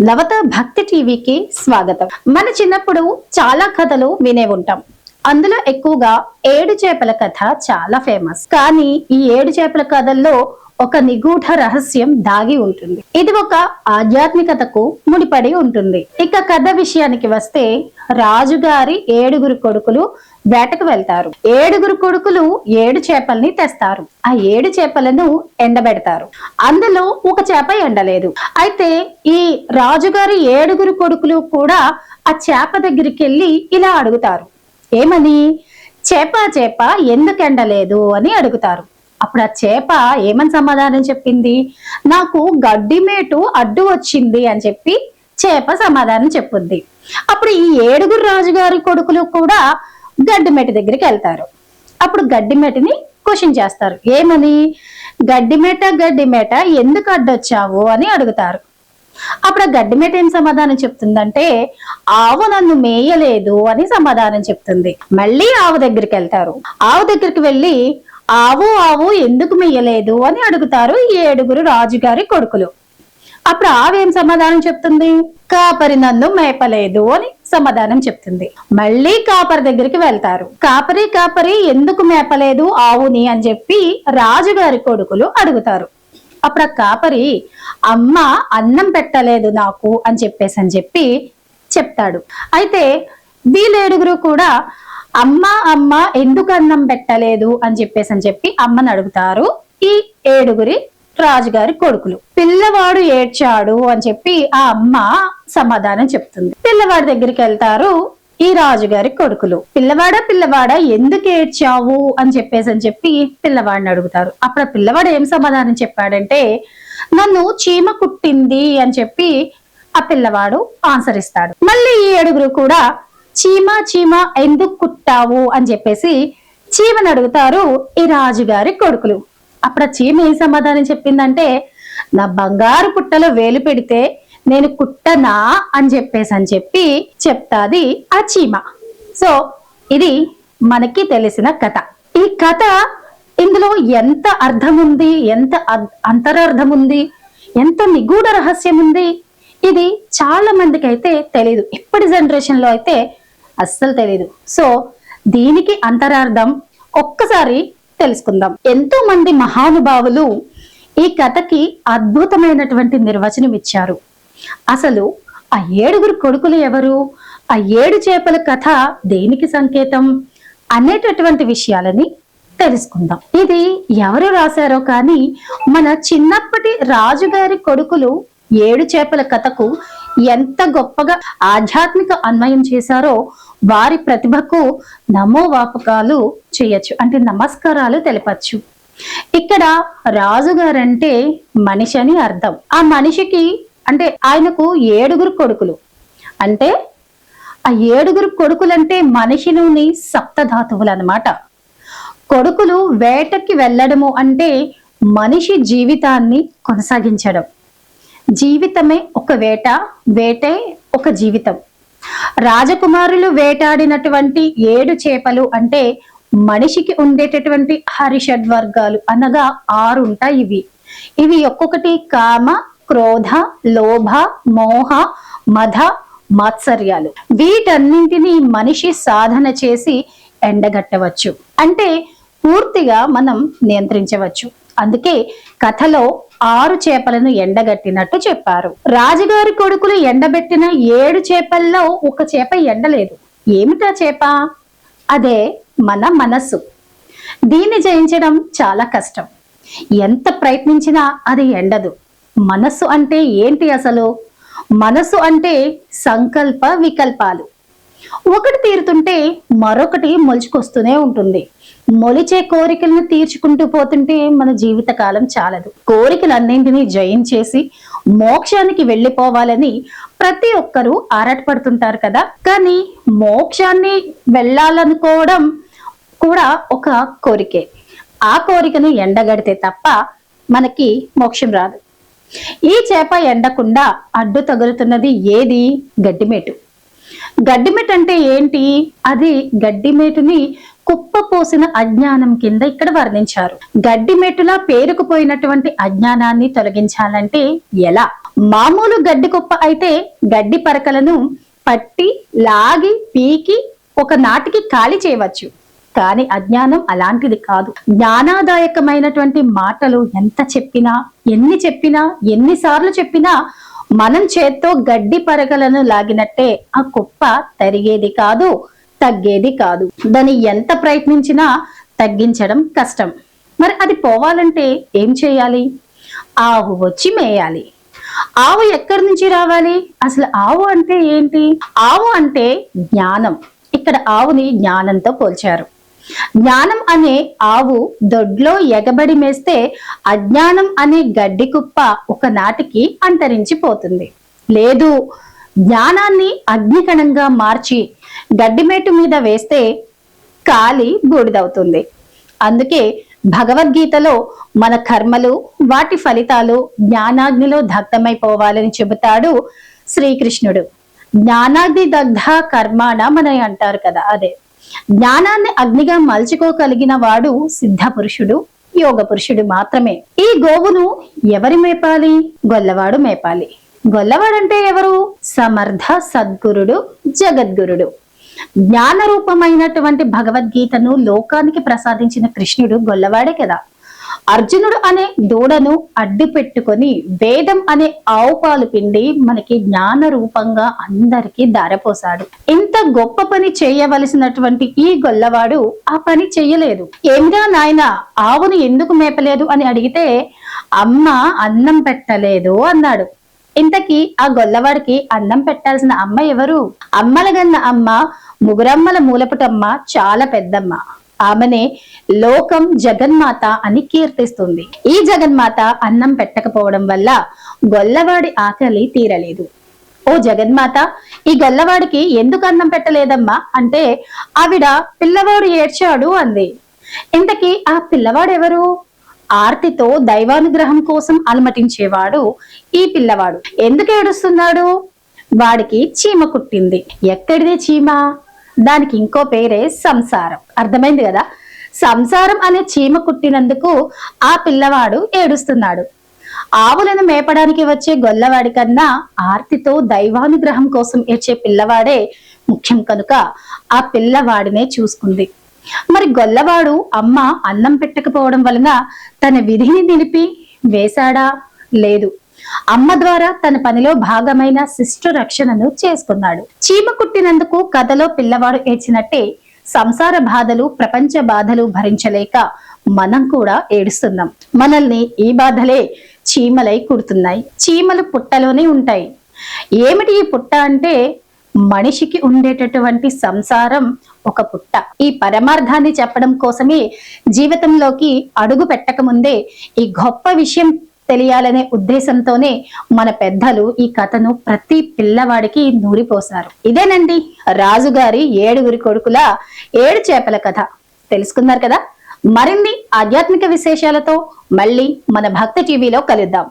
నవత భక్తి టీవీకి స్వాగతం. మన చిన్నప్పుడు చాలా కథలు వినే ఉంటాం. అందులో ఎక్కువగా ఏడు చేపల కథ చాలా ఫేమస్. కానీ ఈ ఏడు చేపల కథల్లో ఒక నిగూఢ రహస్యం దాగి ఉంటుంది. ఇది ఒక ఆధ్యాత్మికతకు ముడిపడి ఉంటుంది. ఇక కథ విషయానికి వస్తే రాజుగారి ఏడుగురు కొడుకులు వేటకు వెళ్తారు. ఏడుగురు కొడుకులు ఏడు చేపల్ని తెస్తారు. ఆ ఏడు చేపలను ఎండబెడతారు. అందులో ఒక చేప ఎండలేదు. అయితే ఈ రాజుగారి ఏడుగురు కొడుకులు కూడా ఆ చేప దగ్గరికి వెళ్ళి ఇలా అడుగుతారు. ఏమని? చేప చేప ఎందుకు ఎండలేదు? అని అడుగుతారు. అప్పుడు ఆ చేప ఏమని సమాధానం చెప్పింది? నాకు గడ్డిమేటు అడ్డు వచ్చింది అని చెప్పి చేప సమాధానం చెప్పుద్ది అప్పుడు ఈ ఏడుగురు రాజుగారి కొడుకులు కూడా గడ్డిమేట దగ్గరికి వెళ్తారు. అప్పుడు గడ్డిమేటని క్వశ్చన్ చేస్తారు. ఏమని? గడ్డిమేట గడ్డిమేట ఎందుకు అడ్డొచ్చావు అని అడుగుతారు. అప్పుడు ఆ గడ్డిమేట ఏం సమాధానం చెప్తుందంటే ఆవు నన్ను మేయలేదు అని సమాధానం చెప్తుంది. మళ్ళీ ఆవు దగ్గరికి వెళ్తారు. ఆవు దగ్గరికి వెళ్ళి ఆవు ఆవు ఎందుకు మెయ్యలేదు అని అడుగుతారు ఈ ఏడుగురు రాజుగారి కొడుకులు. అప్పుడు ఆవేం సమాధానం చెప్తుంది? కాపరి నన్ను మేపలేదు అని సమాధానం చెప్తుంది. మళ్ళీ కాపరి దగ్గరికి వెళ్తారు. కాపరి కాపరి ఎందుకు మేపలేదు ఆవుని అని చెప్పి రాజుగారి కొడుకులు అడుగుతారు. అప్పుడు కాపరి అమ్మ అన్నం పెట్టలేదు నాకు అని చెప్పేసి అని చెప్పి చెప్తాడు. అయితే వీళ్ళేడుగురు కూడా అమ్మ అమ్మ ఎందుకు అన్నం పెట్టలేదు అని చెప్పేసి అని చెప్పి అమ్మని అడుగుతారు ఈ ఏడుగురి రాజుగారి కొడుకులు. పిల్లవాడు ఏడ్చాడు అని చెప్పి ఆ అమ్మ సమాధానం చెప్తుంది. పిల్లవాడి దగ్గరికి వెళ్తారు ఈ రాజుగారి కొడుకులు. పిల్లవాడా పిల్లవాడా ఎందుకు ఏడ్చావు అని చెప్పేసి అని చెప్పి పిల్లవాడిని అడుగుతారు. అప్పుడు పిల్లవాడు ఏం సమాధానం చెప్పాడంటే నన్ను చీమ కుట్టింది అని చెప్పి ఆ పిల్లవాడు ఆన్సర్ ఇస్తాడు. మళ్ళీ ఈ ఏడుగురు కూడా చీమ చీమ ఎందుకు కుట్టావు అని చెప్పేసి చీమని అడుగుతారు ఈ రాజుగారి కొడుకులు. అప్పుడు ఆ చీమ ఏం సమాధానం చెప్పిందంటే నా బంగారు పుట్టలో వేలు పెడితే నేను కుట్టనా అని చెప్పేసి అని చెప్పి చెప్తాది ఆ చీమ. సో ఇది మనకి తెలిసిన కథ. ఈ కథ ఇందులో ఎంత అర్థం ఉంది ఎంత అంతరార్థం ఉంది ఎంత నిగూఢ రహస్యం ఉంది ఇది చాలా మందికి అయితే తెలియదు ఇప్పటి జనరేషన్లో అయితే అస్సలు తెలియదు సో దీనికి అంతరార్థం ఒక్కసారి తెలుసుకుందాం. ఎంతో మంది మహానుభావులు ఈ కథకి అద్భుతమైనటువంటి నిర్వచనం ఇచ్చారు అసలు ఆ ఏడుగురు కొడుకులు ఎవరు? ఆ ఏడు చేపల కథ దేనికి సంకేతం? అనేటటువంటి విషయాలని తెలుసుకుందాం. ఇది ఎవరు రాశారో కానీ మన చిన్నప్పటి రాజుగారి కొడుకులు ఏడు చేపల కథకు ఎంత గొప్పగా ఆధ్యాత్మిక అన్వయం చేశారో వారి ప్రతిభకు నమోవాపకాలు చేయొచ్చు అంటే నమస్కారాలు తెలపచ్చు. ఇక్కడ రాజుగారంటే మనిషి అని అర్థం. ఆ మనిషికి అంటే ఆయనకు ఏడుగురు కొడుకులు. అంటే ఆ ఏడుగురు కొడుకులంటే మనిషిలోని సప్తధాతువులు అనమాట కొడుకులు వేటకి వెళ్ళడము అంటే మనిషి జీవితాన్ని కొనసాగించడం. జీవితమే ఒక వేట వేటే ఒక జీవితం. రాజకుమారులు వేటాడినటువంటి ఏడు చేపలు అంటే మనిషికి ఉండేటటువంటి హరిషడ్ వర్గాలు అనగా ఆరు ఉంటాయి ఇవి. ఇవి ఒక్కొక్కటి కామ క్రోధ లోభ మోహ మధ మాత్సర్యాలు. వీటన్నింటినీ మనిషి సాధన చేసి ఎండగట్టవచ్చు. అంటే పూర్తిగా మనం నియంత్రించవచ్చు. అందుకే కథలో ఆరు చేపలను ఎండగట్టినట్టు చెప్పారు. రాజుగారి కొడుకులు ఎండబెట్టిన ఏడు చేపల్లో ఒక చేప ఎండలేదు. ఏమిటా చేప? అదే మన మనస్సు. దీన్ని జయించడం చాలా కష్టం. ఎంత ప్రయత్నించినా అది ఎండదు. మనస్సు అంటే ఏంటి అసలు? మనస్సు అంటే సంకల్ప వికల్పాలు. ఒకటి తీరుతుంటే మరొకటి మొలుచుకొస్తూనే ఉంటుంది. మొలిచే కోరికలను తీర్చుకుంటూ పోతుంటే మన జీవిత కాలం చాలదు. కోరికలన్నింటినీ జయించేసి మోక్షానికి వెళ్ళిపోవాలని ప్రతి ఒక్కరూ ఆరాటపడుతుంటారు కదా. కానీ మోక్షాన్ని వెళ్ళాలనుకోవడం కూడా ఒక కోరికే. ఆ కోరికను ఎండగడితే తప్ప మనకి మోక్షం రాదు. ఈ చేప ఎండకుండా అడ్డు తగులుతున్నది ఏది? గడ్డిమేటు. గడ్డిమేటు అంటే ఏంటి? అది గడ్డిమేటుని కుప్పపోసిన అజ్ఞానం కింద ఇక్కడ వర్ణించారు. గడ్డిమెట్టులా పేరుకుపోయినటువంటి అజ్ఞానాన్ని తొలగించాలంటే ఎలా? మామూలు గడ్డి కుప్ప అయితే గడ్డి పరకలను పట్టి లాగి పీకి ఒక నాటికి ఖాళీ చేయవచ్చు. కానీ అజ్ఞానం అలాంటిది కాదు. జ్ఞానాదాయకమైనటువంటి మాటలు ఎంత చెప్పినా ఎన్ని చెప్పినా ఎన్నిసార్లు చెప్పినా మనం చేత్తో గడ్డి పరకలను లాగినట్టే ఆ కుప్ప తరిగేది కాదు. తగ్గేది కాదు. దాన్ని ఎంత ప్రయత్నించినా తగ్గించడం కష్టం. మరి అది పోవాలంటే ఏం చేయాలి? ఆవు వచ్చి మేయాలి. ఆవు ఎక్కడి నుంచి రావాలి? అసలు ఆవు అంటే ఏంటి? ఆవు అంటే జ్ఞానం. ఇక్కడ ఆవుని జ్ఞానంతో పోల్చారు. జ్ఞానం అనే ఆవు దొడ్లో ఎగబడి మేస్తే అజ్ఞానం అనే గడ్డి కుప్ప ఒక నాటికి అంతరించిపోతుంది. లేదు జ్ఞానాన్ని అగ్నికణంగా మార్చి గడ్డిమేటు మీద వేస్తే కాలి బూడిదవుతుంది. అందుకే భగవద్గీతలో మన కర్మలు వాటి ఫలితాలు జ్ఞానాగ్నిలో దగ్ధమైపోవాలని చెబుతాడు శ్రీకృష్ణుడు. జ్ఞానాగ్ని దగ్ధ కర్మాణ మన అంటారు కదా అదే. జ్ఞానాన్ని అగ్నిగా మలుచుకోగలిగిన వాడు సిద్ధ పురుషుడు యోగ పురుషుడు మాత్రమే. ఈ గోవును ఎవరి మేపాలి? గొల్లవాడు మేపాలి. గొల్లవాడంటే ఎవరు? సమర్థ సద్గురుడు జగద్గురుడు. జ్ఞాన రూపమైనటువంటి భగవద్గీతను లోకానికి ప్రసాదించిన కృష్ణుడు గొల్లవాడే కదా. అర్జునుడు అనే దూడను అడ్డు పెట్టుకొని వేదం అనే ఆవు పాలు పిండి మనకి జ్ఞాన రూపంగా అందరికీ దారపోసాడు ఇంత గొప్ప పని చేయవలసినటువంటి ఈ గొల్లవాడు ఆ పని చెయ్యలేదు ఏమిరా నాయన ఆవును ఎందుకు మేపలేదు అని అడిగితే అమ్మ అన్నం పెట్టలేదు అన్నాడు. ఇంతకీ ఆ గొల్లవాడికి అన్నం పెట్టాల్సిన అమ్మ ఎవరు? అమ్మలగన్న అమ్మ ముగురమ్మల మూలపుటమ్మ చాలా పెద్దమ్మ. ఆమెనే లోకం జగన్మాత అని కీర్తిస్తుంది. ఈ జగన్మాత అన్నం పెట్టకపోవడం వల్ల గొల్లవాడి ఆకలి తీరలేదు. ఓ జగన్మాత ఈ గొల్లవాడికి ఎందుకు అన్నం పెట్టలేదమ్మా? అంటే ఆవిడ పిల్లవాడు ఏడ్చాడు అంది. ఇంతకీ ఆ పిల్లవాడు ఎవరు ఆర్తితో దైవానుగ్రహం కోసం అలమటించేవాడు ఈ పిల్లవాడు. ఎందుకు ఏడుస్తున్నాడు? వాడికి చీమ కుట్టింది. ఎక్కడిదే చీమ? దానికి ఇంకో పేరే సంసారం. అర్థమైంది కదా? సంసారం అనే చీమ కుట్టినందుకు ఆ పిల్లవాడు ఏడుస్తున్నాడు. ఆవులను మేపడానికి వచ్చే గొల్లవాడి కన్నా ఆర్తితో దైవానుగ్రహం కోసం ఏడ్చే పిల్లవాడే ముఖ్యం కనుక ఆ పిల్లవాడినే చూసుకుంది. మరి గొల్లవాడు అమ్మ అన్నం పెట్టకపోవడం వలన తన విధిని నిలిపి వేశాడా? లేదు. అమ్మ ద్వారా తన పనిలో భాగమైన శిష్ట రక్షణను చేసుకున్నాడు. చీమ కుట్టినందుకు కథలో పిల్లవాడు ఏడ్చినట్టే సంసార బాధలు ప్రపంచ బాధలు భరించలేక మనం కూడా ఏడుస్తున్నాం. మనల్ని ఈ బాధలే చీమలై కుడుతున్నాయి. చీమలు పుట్టలోనే ఉంటాయి. ఏమిటి ఈ పుట్ట అంటే మనిషికి ఉండేటటువంటి సంసారం ఒక పుట్ట. ఈ పరమార్థాన్ని చెప్పడం కోసమే జీవితంలోకి అడుగు పెట్టక ముందే ఈ గొప్ప విషయం తెలియాలనే ఉద్దేశంతోనే మన పెద్దలు ఈ కథను ప్రతి పిల్లవాడికి నూరిపోశారు. ఇదేనండి రాజుగారి ఏడుగురి కొడుకుల ఏడు చేపల కథ. తెలుసుకున్నారు కదా? మరిన్ని ఆధ్యాత్మిక విశేషాలతో మళ్ళీ మన భక్త టీవీలో కలుద్దాం.